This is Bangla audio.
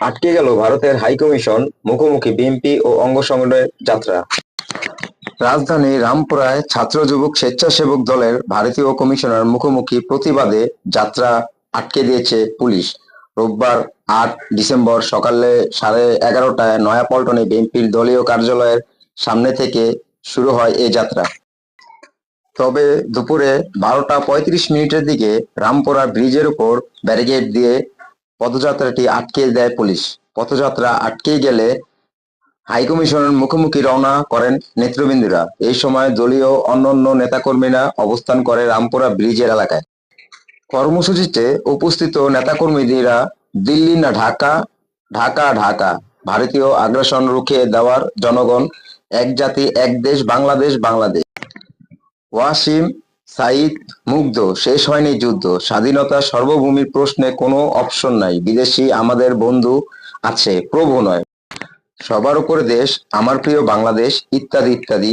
আটকে গেল ভারতের হাইকমিশন মুখোমুখি বিএনপি ও অঙ্গ সংগঠনের যাত্রা। রাজধানী রামপুরায় ছাত্র যুবক স্বেচ্ছাসেবক দলের ভারতীয় কমিশনার মুখোমুখি প্রতিবাদে যাত্রা আটকে দিয়েছে পুলিশ। রোববার আট ডিসেম্বর সকালে সাড়ে এগারোটায় নয়াপল্টনে বিএনপির দলীয় কার্যালয়ের সামনে থেকে শুরু হয় এই যাত্রা। তবে দুপুরে বারোটা পঁয়ত্রিশ মিনিটের দিকে রামপুরা ব্রিজের উপর ব্যারিকেড দিয়ে পদযাত্রাটি আটকে দেয় পুলিশ। পথযাত্রা আটকে গেলে হাইকমিশনের মুখোমুখি রওনা করেন নেতৃবৃন্দরা। এই সময় দলীয় অন্যান্য নেতাকর্মীরা অবস্থান করে রামপুরা ব্রিজের এলাকায়। কর্মসূচিতে উপস্থিত নেতাকর্মীরা দিল্লি না ঢাকা ঢাকা ঢাকা, ভারতীয় আগ্রাসন রুখে দেওয়ার জনগণ, এক জাতি, এক দেশ, বাংলাদেশ বাংলাদেশ। ওয়াসিম সাইদ মুগ্ধ, শেষ হয়নি যুদ্ধ। স্বাধীনতা সর্বভূমির প্রশ্নে কোনো অপশন নাই। বিদেশি আমাদের বন্ধু আছে, প্রভু নয়। সবার উপরে দেশ, আমার প্রিয় বাংলাদেশ, ইত্যাদি ইত্যাদি।